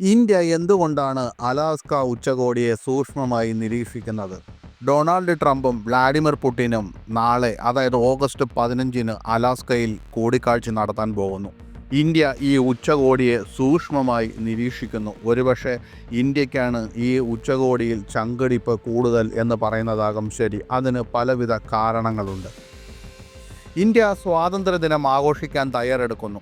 India എന്തുകൊണ്ടാണ് Alaska ഉച്ചകോടിയെ സൂക്ഷ്മമായി നിരീക്ഷിക്കുന്നത്? ഡൊണാൾഡ് ട്രംപും വ്ളാഡിമിർ പുടിനും നാളെ അതായത് ഓഗസ്റ്റ് പതിനഞ്ചിന് അലാസ്കയിൽ കൂടിക്കാഴ്ച നടത്താൻ പോകുന്നു. ഇന്ത്യ ഈ ഉച്ചകോടിയെ സൂക്ഷ്മമായി നിരീക്ഷിക്കുന്നു. ഒരുപക്ഷെ ഇന്ത്യക്കാണ് ഈ ഉച്ചകോടിയിൽ ചങ്കടിപ്പ് കൂടുതൽ എന്ന് പറയുന്നതാകും ശരി. അതിന് പലവിധ കാരണങ്ങളുണ്ട്. ഇന്ത്യ സ്വാതന്ത്ര്യദിനം ആഘോഷിക്കാൻ തയ്യാറെടുക്കുന്നു.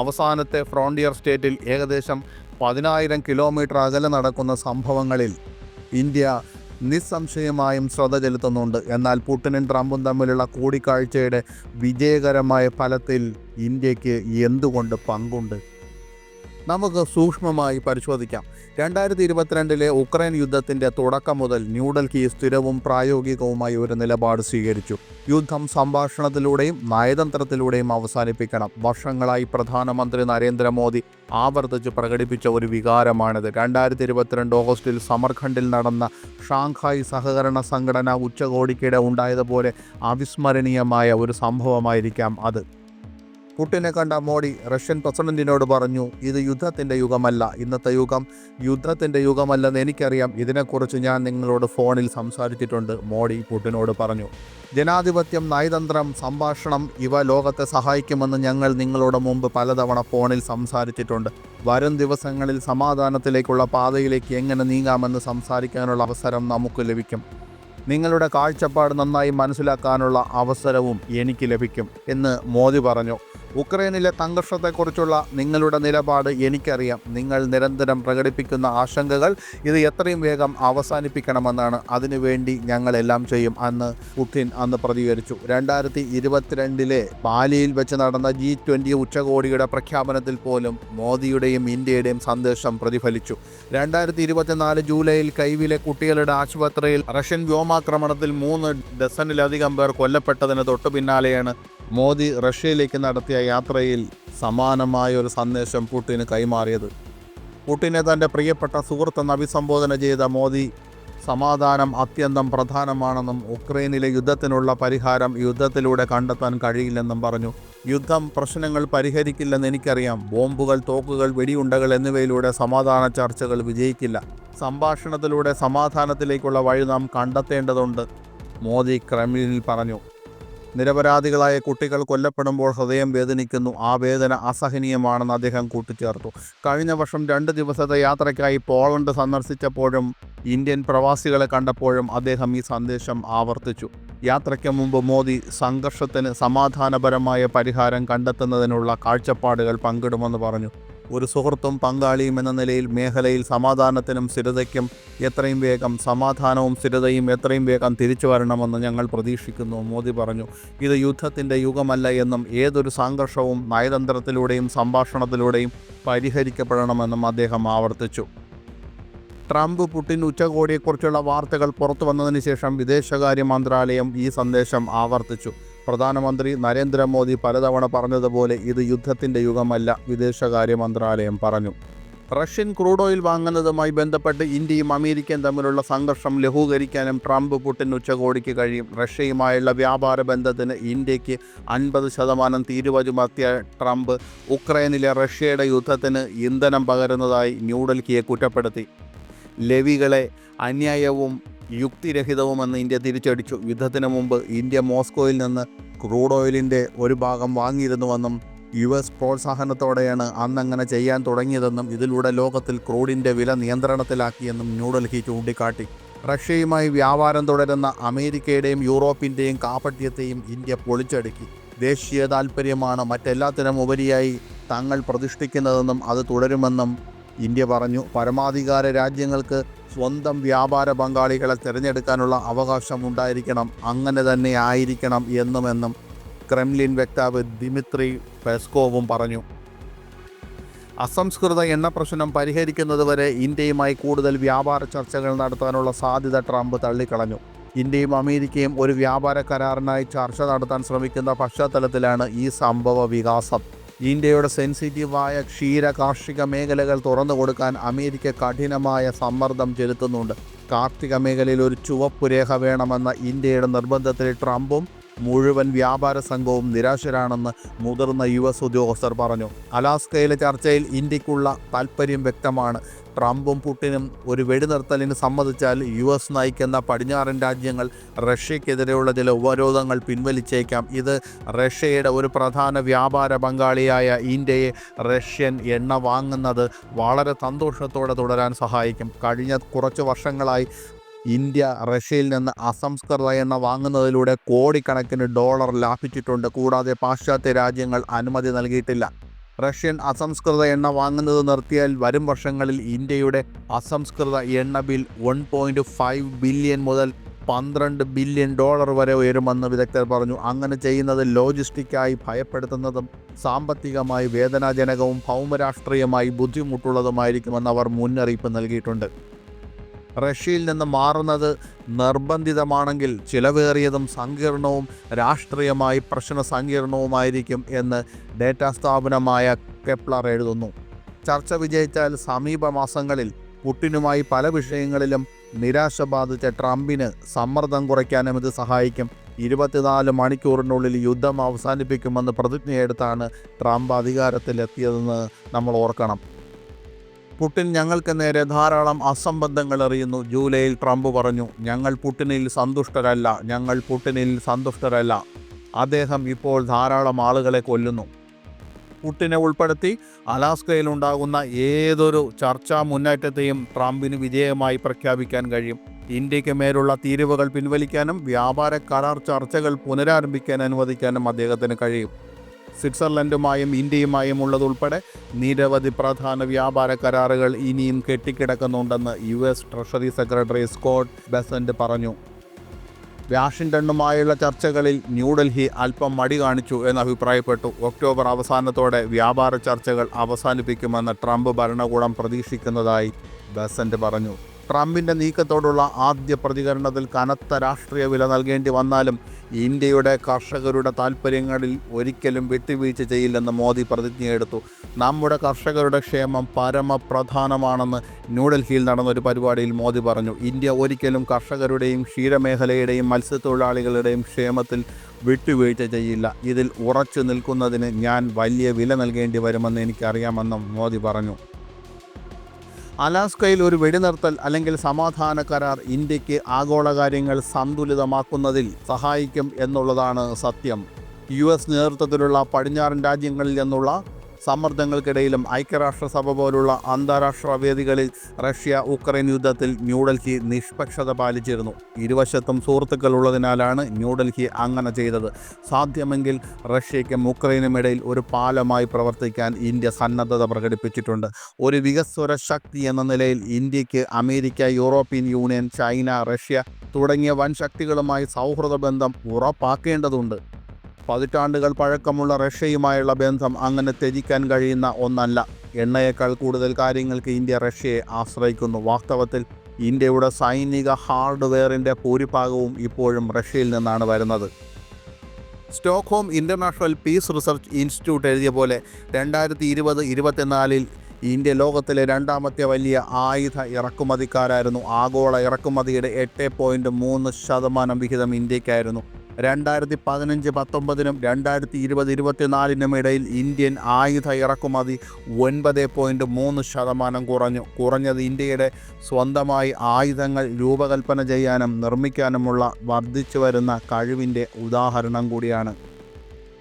അവസാനത്തെ ഫ്രോണ്ടിയർ സ്റ്റേറ്റിൽ ഏകദേശം പതിനായിരം കിലോമീറ്റർ അകലെ നടക്കുന്ന സംഭവങ്ങളിൽ ഇന്ത്യ നിസ്സംശയമായും ശ്രദ്ധ ചെലുത്തുന്നുണ്ട്. എന്നാൽ പുട്ടിനും ട്രംപും തമ്മിലുള്ള കൂടിക്കാഴ്ചയുടെ വിജയകരമായ ഫലത്തിൽ ഇന്ത്യയ്ക്ക് എന്തുകൊണ്ട് പങ്കുണ്ട്? നമുക്ക് സൂക്ഷ്മമായി പരിശോധിക്കാം. രണ്ടായിരത്തി ഇരുപത്തിരണ്ടിലെ ഉക്രൈൻ യുദ്ധത്തിന്റെ തുടക്കം മുതൽ ന്യൂഡൽഹി സ്ഥിരവും പ്രായോഗികവുമായി ഒരു നിലപാട് സ്വീകരിച്ചു. യുദ്ധം സംഭാഷണത്തിലൂടെയും നയതന്ത്രത്തിലൂടെയും അവസാനിപ്പിക്കണം. വർഷങ്ങളായി പ്രധാനമന്ത്രി നരേന്ദ്രമോദി ആവർത്തിച്ച് പ്രകടിപ്പിച്ച ഒരു വികാരമാണിത്. രണ്ടായിരത്തി ഇരുപത്തിരണ്ട് ഓഗസ്റ്റിൽ സമർഖണ്ഡിൽ നടന്ന ഷാങ്ഹായ് സഹകരണ സംഘടന ഉച്ചകോടിക്കിടെ ഉണ്ടായതുപോലെ അവിസ്മരണീയമായ ഒരു സംഭവമായിരിക്കാം അത്. പുട്ടിനെ കണ്ട മോഡി റഷ്യൻ പ്രസിഡന്റിനോട് പറഞ്ഞു ഇത് യുദ്ധത്തിന്റെ യുഗമല്ല. ഇന്നത്തെ യുഗം യുദ്ധത്തിന്റെ യുഗമല്ലെന്ന് എനിക്കറിയാം. ഇതിനെക്കുറിച്ച് ഞാൻ നിങ്ങളോട് ഫോണിൽ സംസാരിച്ചിട്ടുണ്ട് മോഡി പുട്ടിനോട് പറഞ്ഞു. ജനാധിപത്യം നയതന്ത്രം സംഭാഷണം ഇവ ലോകത്തെ സഹായിക്കുമെന്ന് ഞങ്ങൾ നിങ്ങളോട് മുമ്പ് പലതവണ ഫോണിൽ സംസാരിച്ചിട്ടുണ്ട്. വരും ദിവസങ്ങളിൽ സമാധാനത്തിലേക്കുള്ള പാതയിലേക്ക് എങ്ങനെ നീങ്ങാമെന്ന് സംസാരിക്കാനുള്ള അവസരം നമുക്ക് ലഭിക്കും. നിങ്ങളുടെ കാഴ്ചപ്പാട് നന്നായി മനസ്സിലാക്കാനുള്ള അവസരവും എനിക്ക് ലഭിക്കും എന്ന് മോദി പറഞ്ഞു. ഉക്രൈനിലെ സംഘർഷത്തെക്കുറിച്ചുള്ള നിങ്ങളുടെ നിലപാട് എനിക്കറിയാം. നിങ്ങൾ നിരന്തരം പ്രകടിപ്പിക്കുന്ന ആശങ്കകൾ ഇത് എത്രയും വേഗം അവസാനിപ്പിക്കണമെന്നാണ്. അതിനുവേണ്ടി ഞങ്ങളെല്ലാം ചെയ്യും അന്ന് പുടിൻ അന്ന് പ്രതികരിച്ചു. രണ്ടായിരത്തി ഇരുപത്തിരണ്ടിലെ ബാലിയിൽ വെച്ച് നടന്ന ജി ട്വന്റി ഉച്ചകോടിയുടെ പ്രഖ്യാപനത്തിൽ പോലും മോദിയുടെയും ഇന്ത്യയുടെയും സന്ദേശം പ്രതിഫലിച്ചു. രണ്ടായിരത്തി ഇരുപത്തിനാല് ജൂലൈയിൽ കൈവിലെ കുട്ടികളുടെ ആശുപത്രിയിൽ റഷ്യൻ വ്യോമാക്രമണത്തിൽ മൂന്ന് ഡസനിലധികം പേർ കൊല്ലപ്പെട്ടതിന് തൊട്ടു പിന്നാലെയാണ് മോദി റഷ്യയിലേക്ക് നടത്തിയ യാത്രയിൽ സമാനമായ ഒരു സന്ദേശം പുടിന് കൈമാറിയത്. പുടിനെ തന്റെ പ്രിയപ്പെട്ട സുഹൃത്തെന്ന് അഭിസംബോധന ചെയ്ത മോദി സമാധാനം അത്യന്തം പ്രധാനമാണെന്നും ഉക്രൈനിലെ യുദ്ധത്തിനുള്ള പരിഹാരം യുദ്ധത്തിലൂടെ കണ്ടെത്താൻ കഴിയില്ലെന്നും പറഞ്ഞു. യുദ്ധം പ്രശ്നങ്ങൾ പരിഹരിക്കില്ലെന്ന് എനിക്കറിയാം. ബോംബുകൾ തോക്കുകൾ വെടിയുണ്ടകൾ എന്നിവയിലൂടെ സമാധാന ചർച്ചകൾ വിജയിക്കില്ല. സംഭാഷണത്തിലൂടെ സമാധാനത്തിലേക്കുള്ള വഴി നാം കണ്ടെത്തേണ്ടതുണ്ട് മോദി ക്രെംലിനിൽ പറഞ്ഞു. നിരപരാധികളായ കുട്ടികൾ കൊല്ലപ്പെടുമ്പോൾ ഹൃദയം വേദനിക്കുന്നു. ആ വേദന അസഹനീയമാണെന്ന് അദ്ദേഹം കൂട്ടിച്ചേർത്തു. കഴിഞ്ഞ വർഷം രണ്ട് ദിവസത്തെ യാത്രയ്ക്കായി പോളണ്ട് സന്ദർശിച്ചപ്പോഴും ഇന്ത്യൻ പ്രവാസികളെ കണ്ടപ്പോഴും അദ്ദേഹം ഈ സന്ദേശം ആവർത്തിച്ചു. യാത്രയ്ക്ക് മുമ്പ് മോദി സംഘർഷത്തിന് സമാധാനപരമായ പരിഹാരം കണ്ടെത്തുന്നതിനുള്ള കാഴ്ചപ്പാടുകൾ പങ്കിടുമെന്ന് പറഞ്ഞു. ഒരു സുഹൃത്തും പങ്കാളിയും എന്ന നിലയിൽ മേഖലയിൽ സമാധാനത്തിനും സ്ഥിരതയ്ക്കും എത്രയും വേഗം സമാധാനവും സ്ഥിരതയും എത്രയും വേഗം തിരിച്ചു വരണമെന്ന് ഞങ്ങൾ പ്രതീക്ഷിക്കുന്നു. മോദി പറഞ്ഞു ഇത് യുദ്ധത്തിന്റെ യുഗമല്ല എന്നും ഏതൊരു സംഘർഷവും നയതന്ത്രത്തിലൂടെയും സംഭാഷണത്തിലൂടെയും പരിഹരിക്കപ്പെടണമെന്നും അദ്ദേഹം ആവർത്തിച്ചു. ട്രംപ് പുടിൻ ഉച്ചകോടിയെക്കുറിച്ചുള്ള വാർത്തകൾ പുറത്തു വന്നതിന് ശേഷം വിദേശകാര്യ മന്ത്രാലയം ഈ സന്ദേശം ആവർത്തിച്ചു. പ്രധാനമന്ത്രി നരേന്ദ്രമോദി പലതവണ പറഞ്ഞതുപോലെ ഇത് യുദ്ധത്തിന്റെ യുഗമല്ല വിദേശകാര്യ മന്ത്രാലയം പറഞ്ഞു. റഷ്യൻ ക്രൂഡ് ഓയിൽ വാങ്ങുന്നതുമായി ബന്ധപ്പെട്ട് ഇന്ത്യയും അമേരിക്കയും തമ്മിലുള്ള സംഘർഷം ലഘൂകരിക്കാനും ട്രംപ് പുട്ടിൻ ഉച്ചകോടിക്ക് കഴിയും. റഷ്യയുമായുള്ള വ്യാപാര ബന്ധത്തിന് ഇന്ത്യയ്ക്ക് അൻപത് ശതമാനം തീരുവ ട്രംപ് ഉക്രൈനിലെ റഷ്യയുടെ യുദ്ധത്തിന് ഇന്ധനം പകരുന്നതായി ന്യൂഡൽഹിയെ കുറ്റപ്പെടുത്തി. ലെവികളെ അന്യായവും യുക്തിരഹിതവുമെന്ന് ഇന്ത്യ തിരിച്ചടിച്ചു. യുദ്ധത്തിന് മുമ്പ് ഇന്ത്യ മോസ്കോയിൽ നിന്ന് ക്രൂഡ് ഓയിലിന്റെ ഒരു ഭാഗം വാങ്ങിയിരുന്നുവെന്നും യു എസ് പ്രോത്സാഹനത്തോടെയാണ് അന്ന് അങ്ങനെ ചെയ്യാൻ തുടങ്ങിയതെന്നും ഇതിലൂടെ ലോകത്തിൽ ക്രൂഡിന്റെ വില നിയന്ത്രണത്തിലാക്കിയെന്നും ന്യൂഡൽഹി ചൂണ്ടിക്കാട്ടി. റഷ്യയുമായി വ്യാപാരം തുടരുന്ന അമേരിക്കയുടെയും യൂറോപ്പിന്റെയും കാപട്യത്തെയും ഇന്ത്യ പൊളിച്ചടുക്കി. ദേശീയ താൽപ്പര്യമാണ് മറ്റെല്ലാത്തിനും ഉപരിയായി തങ്ങൾ പ്രതിഷ്ഠിക്കുന്നതെന്നും അത് തുടരുമെന്നും ഇന്ത്യ പറഞ്ഞു പരമാധികാര രാജ്യങ്ങൾക്ക് സ്വന്തം വ്യാപാര പങ്കാളികളെ തിരഞ്ഞെടുക്കാനുള്ള അവകാശം ഉണ്ടായിരിക്കണം അങ്ങനെ തന്നെ ആയിരിക്കണം എന്നുമെന്നും ക്രെംലിൻ വക്താവ് ദിമിത്രി പെസ്കോവും പറഞ്ഞു. അസംസ്കൃത എണ്ണ പ്രശ്നം പരിഹരിക്കുന്നതുവരെ ഇന്ത്യയുമായി കൂടുതൽ വ്യാപാര ചർച്ചകൾ നടത്താനുള്ള സാധ്യത ട്രംപ് തള്ളിക്കളഞ്ഞു. ഇന്ത്യയും അമേരിക്കയും ഒരു വ്യാപാര കരാറിനായി ചർച്ച നടത്താൻ ശ്രമിക്കുന്ന പശ്ചാത്തലത്തിലാണ് ഈ സംഭവ വികാസം. ഇന്ത്യയുടെ സെൻസിറ്റീവായ ക്ഷീര കാർഷിക മേഖലകൾ തുറന്നു കൊടുക്കാൻ അമേരിക്ക കഠിനമായ സമ്മർദ്ദം ചെലുത്തുന്നുണ്ട്. കാർത്തിക മേഖലയിൽ ഒരു ചുവപ്പ് രേഖ വേണമെന്ന ഇന്ത്യയുടെ നിർബന്ധത്തിൽ ട്രംപും മുഴുവൻ വ്യാപാര സംഘവും നിരാശരാണെന്ന് മുതിർന്ന യു എസ് ഉദ്യോഗസ്ഥർ പറഞ്ഞു. അലാസ്കയിലെ ചർച്ചയിൽ ഇന്ത്യക്കുള്ള താൽപ്പര്യം വ്യക്തമാണ്. ട്രംപും പുടിനും ഒരു വെടിനിർത്തലിന് സമ്മതിച്ചാൽ യു എസ് നയിക്കുന്ന പടിഞ്ഞാറൻ രാജ്യങ്ങൾ റഷ്യക്കെതിരെയുള്ള ചില ഉപരോധങ്ങൾ പിൻവലിച്ചേക്കാം. ഇത് റഷ്യയുടെ ഒരു പ്രധാന വ്യാപാര പങ്കാളിയായ ഇന്ത്യയെ റഷ്യൻ എണ്ണ വാങ്ങുന്നത് വളരെ സന്തോഷത്തോടെ തുടരാൻ സഹായിക്കും. കഴിഞ്ഞ കുറച്ച് വർഷങ്ങളായി ഇന്ത്യ റഷ്യയിൽ നിന്ന് അസംസ്കൃത എണ്ണ വാങ്ങുന്നതിലൂടെ കോടിക്കണക്കിന് ഡോളർ ലാഭിച്ചിട്ടുണ്ട്. കൂടാതെ പാശ്ചാത്യ രാജ്യങ്ങൾ അനുമതി നൽകിയിട്ടില്ല. റഷ്യൻ അസംസ്കൃത എണ്ണ വാങ്ങുന്നത് നിർത്തിയാൽ വരും വർഷങ്ങളിൽ ഇന്ത്യയുടെ അസംസ്കൃത എണ്ണ bill one point five billion മുതൽ പന്ത്രണ്ട് ബില്യൺ ഡോളർ വരെ ഉയരുമെന്ന് വിദഗ്ധർ പറഞ്ഞു. അങ്ങനെ ചെയ്യുന്നത് ലോജിസ്റ്റിക്കായി ഭയപ്പെടുത്തുന്നതും സാമ്പത്തികമായി വേദനാജനകവും ഭൗമരാഷ്ട്രീയമായി ബുദ്ധിമുട്ടുള്ളതുമായിരിക്കുമെന്ന് അവർ മുന്നറിയിപ്പ് നൽകിയിട്ടുണ്ട്. റഷ്യയിൽ നിന്ന് മാറുന്നത് നിർബന്ധിതമാണെങ്കിൽ ചിലവേറിയതും സങ്കീർണവും രാഷ്ട്രീയമായി പ്രശ്ന സങ്കീർണവുമായിരിക്കും എന്ന് ഡേറ്റാ സ്ഥാപനമായ കെപ്ലർ എഴുതുന്നു. ചർച്ച വിജയിച്ചാൽ സമീപ മാസങ്ങളിൽ പുട്ടിനുമായി പല വിഷയങ്ങളിലും നിരാശ ബാധിച്ച ട്രംപിന് സമ്മർദ്ദം കുറയ്ക്കാനും ഇത് സഹായിക്കും. ഇരുപത്തിനാല് മണിക്കൂറിനുള്ളിൽ യുദ്ധം അവസാനിപ്പിക്കുമെന്ന് പ്രതിജ്ഞയെടുത്താണ് ട്രംപ് അധികാരത്തിലെത്തിയതെന്ന് നമ്മൾ ഓർക്കണം. പുടിൻ ഞങ്ങൾക്ക് നേരെ ധാരാളം അസംബന്ധങ്ങൾ എറിയുന്നു. ജൂലൈയിൽ ട്രംപ് പറഞ്ഞു ഞങ്ങൾ പുടിനിൽ സന്തുഷ്ടരല്ല ഞങ്ങൾ പുടിനിൽ സന്തുഷ്ടരല്ല. അദ്ദേഹം ഇപ്പോൾ ധാരാളം ആളുകളെ കൊല്ലുന്നു. പുട്ടിനെ ഉൾപ്പെടുത്തി അലാസ്കയിലുണ്ടാകുന്ന ഏതൊരു ചർച്ചാ മുന്നേറ്റത്തെയും ട്രംപിന് വിജയമായി പ്രഖ്യാപിക്കാൻ കഴിയും. ഇന്ത്യയ്ക്ക് മേലുള്ള തീരുവകൾ പിൻവലിക്കാനും വ്യാപാര കരാർ ചർച്ചകൾ പുനരാരംഭിക്കാൻ അനുവദിക്കാനും അദ്ദേഹത്തിന് കഴിയും. സ്വിറ്റ്സർലൻഡുമായും ഇന്ത്യയുമായും ഉള്ളതുൾപ്പെടെ നിരവധി പ്രധാന വ്യാപാര കരാറുകൾ ഇനിയും കെട്ടിക്കിടക്കുന്നുണ്ടെന്ന് U S treasury secretary Scott Bessent പറഞ്ഞു. വാഷിംഗ്ടണുമായുള്ള ചർച്ചകളിൽ ന്യൂഡൽഹി അല്പം മടി കാണിച്ചു എന്ന് അഭിപ്രായപ്പെട്ടു ഒക്ടോബർ അവസാനത്തോടെ വ്യാപാര ചർച്ചകൾ അവസാനിപ്പിക്കുമെന്ന് ട്രംപ് ഭരണകൂടം പ്രതീക്ഷിക്കുന്നതായി ബെസന്റ് പറഞ്ഞു. ട്രംപിന്റെ നീക്കത്തോടുള്ള ആദ്യ പ്രതികരണത്തിൽ കനത്ത രാഷ്ട്രീയ വില നൽകേണ്ടി വന്നാലും ഇന്ത്യയുടെ കർഷകരുടെ താൽപ്പര്യങ്ങളിൽ ഒരിക്കലും വിട്ടുവീഴ്ച ചെയ്യില്ലെന്ന് മോദി പ്രതിജ്ഞയെടുത്തു നമ്മുടെ കർഷകരുടെ ക്ഷേമം പരമപ്രധാനമാണെന്ന് ന്യൂഡൽഹിയിൽ നടന്ന ഒരു പരിപാടിയിൽ മോദി പറഞ്ഞു. ഇന്ത്യ ഒരിക്കലും കർഷകരുടെയും ക്ഷീരമേഖലയുടെയും മത്സ്യത്തൊഴിലാളികളുടെയും ക്ഷേമത്തിൽ വിട്ടുവീഴ്ച ചെയ്യില്ല. ഇതിൽ ഉറച്ചു നിൽക്കുന്നതിന് ഞാൻ വലിയ വില നൽകേണ്ടി വരുമെന്ന് എനിക്കറിയാമെന്നും മോദി പറഞ്ഞു. അലാസ്കയിൽ ഒരു വെടിനിർത്തൽ അല്ലെങ്കിൽ സമാധാന കരാർ ഇന്ത്യയ്ക്ക് ആഗോള കാര്യങ്ങൾ സന്തുലിതമാക്കുന്നതിൽ സഹായിക്കും എന്നുള്ളതാണ് സത്യം. യു എസ് നേതൃത്വത്തിലുള്ള പടിഞ്ഞാറൻ രാജ്യങ്ങളിൽ നിന്നുള്ള സമ്മർദ്ദങ്ങൾക്കിടയിലും ഐക്യരാഷ്ട്രസഭ പോലുള്ള അന്താരാഷ്ട്ര വേദികളിൽ റഷ്യ ഉക്രൈൻ യുദ്ധത്തിൽ ന്യൂഡൽഹി നിഷ്പക്ഷത പാലിച്ചിരുന്നു. ഇരുവശത്തും സുഹൃത്തുക്കൾ ഉള്ളതിനാലാണ് ന്യൂഡൽഹി അങ്ങനെ ചെയ്തത്. സാധ്യമെങ്കിൽ റഷ്യയ്ക്കും ഉക്രൈനും ഇടയിൽ ഒരു പാലമായി പ്രവർത്തിക്കാൻ ഇന്ത്യ സന്നദ്ധത പ്രകടിപ്പിച്ചിട്ടുണ്ട്. ഒരു വികസ്വര ശക്തി എന്ന നിലയിൽ ഇന്ത്യയ്ക്ക് America European Union China Russia തുടങ്ങിയ വൻ ശക്തികളുമായി സൗഹൃദ ബന്ധം ഉറപ്പാക്കേണ്ടതുണ്ട്. പതിറ്റാണ്ടുകൾ പഴക്കമുള്ള റഷ്യയുമായുള്ള ബന്ധം അങ്ങനെ ത്യജിക്കാൻ കഴിയുന്ന ഒന്നല്ല. എണ്ണയേക്കാൾ കൂടുതൽ കാര്യങ്ങൾക്ക് ഇന്ത്യ റഷ്യയെ ആശ്രയിക്കുന്നു. വാസ്തവത്തിൽ ഇന്ത്യയുടെ സൈനിക ഹാർഡ്വെയറിന്റെ ഭൂരിഭാഗവും ഇപ്പോഴും റഷ്യയിൽ നിന്നാണ് വരുന്നത്. Stockholm International Peace Research Institute എഴുതിയ പോലെ രണ്ടായിരത്തി ഇരുപത് ഇരുപത്തിനാലിൽ ഇന്ത്യ ലോകത്തിലെ രണ്ടാമത്തെ വലിയ ആയുധ ഇറക്കുമതിക്കാരായിരുന്നു. ആഗോള ഇറക്കുമതിയുടെ എട്ട് പോയിന്റ് മൂന്ന് ശതമാനം വിഹിതം ഇന്ത്യക്കായിരുന്നു രണ്ടായിരത്തി പതിനഞ്ച് പത്തൊമ്പതിനും രണ്ടായിരത്തി ഇരുപത് ഇരുപത്തിനാലിനും ഇടയിൽ ഇന്ത്യൻ ആയുധ ഇറക്കുമതി ഒൻപത് പോയിന്റ് മൂന്ന് ശതമാനം കുറഞ്ഞു. കുറഞ്ഞത് ഇന്ത്യയുടെ സ്വന്തമായി ആയുധങ്ങൾ രൂപകൽപ്പന ചെയ്യാനും നിർമ്മിക്കാനുമുള്ള വർദ്ധിച്ചു വരുന്ന കഴിവിന്റെ ഉദാഹരണം കൂടിയാണ്.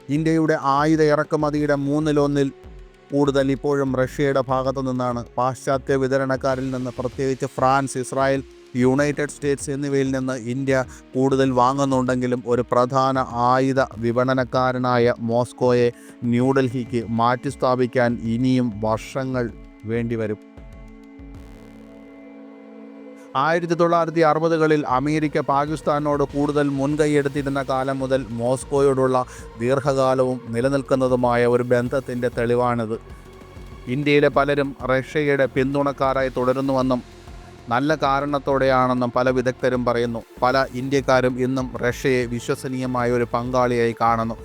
ഇന്ത്യയുടെ ആയുധ ഇറക്കുമതിയുടെ മൂന്നിലൊന്നിൽ കൂടുതൽ ഇപ്പോഴും റഷ്യയുടെ ഭാഗത്തു നിന്നാണ്. പാശ്ചാത്യ വിതരണക്കാരിൽ നിന്ന് പ്രത്യേകിച്ച് ഫ്രാൻസ് ഇസ്രായേൽ യുണൈറ്റഡ് സ്റ്റേറ്റ്സ് എന്നിവയിൽ നിന്ന് ഇന്ത്യ കൂടുതൽ വാങ്ങുന്നുണ്ടെങ്കിലും ഒരു പ്രധാന ആയുധ വിപണനക്കാരനായ മോസ്കോയെ ന്യൂഡൽഹിക്ക് മാറ്റിസ്ഥാപിക്കാൻ ഇനിയും വർഷങ്ങൾ വേണ്ടിവരും. ആയിരത്തി തൊള്ളായിരത്തി അറുപതുകളിൽ അമേരിക്ക പാകിസ്ഥാനോട് കൂടുതൽ മുൻകൈയെടുത്തിരുന്ന കാലം മുതൽ മോസ്കോയോടുള്ള ദീർഘകാലവും നിലനിൽക്കുന്നതുമായ ഒരു ബന്ധത്തിന്റെ തെളിവാണിത്. ഇന്ത്യയിലെ പലരും റഷ്യയുടെ പിന്തുണക്കാരായി തുടരുന്നുവെന്നും നല്ല കാരണത്തോടെയാണെന്നും പല വിദഗ്ധരും പറയുന്നു. പല ഇന്ത്യക്കാരും ഇന്നും റഷ്യയെ വിശ്വസനീയമായ ഒരു പങ്കാളിയായി കാണുന്നു.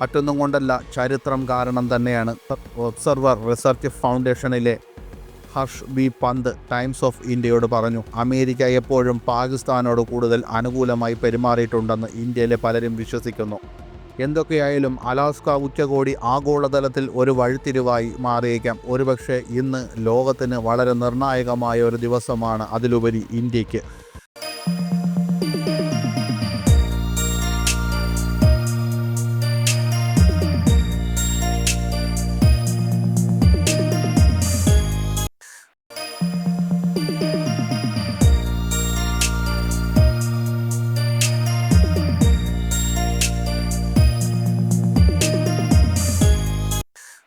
മറ്റൊന്നും കൊണ്ടല്ല ചരിത്രം കാരണം തന്നെയാണ്. Observer Research ഫൗണ്ടേഷനിലെ Harsh B Pant Times of ഇന്ത്യയോട് പറഞ്ഞു അമേരിക്ക എപ്പോഴും പാകിസ്ഥാനോട് കൂടുതൽ അനുകൂലമായി പെരുമാറിയിട്ടുണ്ടെന്ന് ഇന്ത്യയിലെ പലരും വിശ്വസിക്കുന്നു. എന്തൊക്കെയായാലും അലാസ്ക ഉച്ചകോടി ആഗോളതലത്തിൽ ഒരു വഴിത്തിരിവായി മാറിയേക്കാം. ഒരുപക്ഷെ ഇന്ന് ലോകത്തിന് വളരെ നിർണായകമായ ഒരു ദിവസമാണ് അതിലുപരി ഇന്ത്യയ്ക്ക്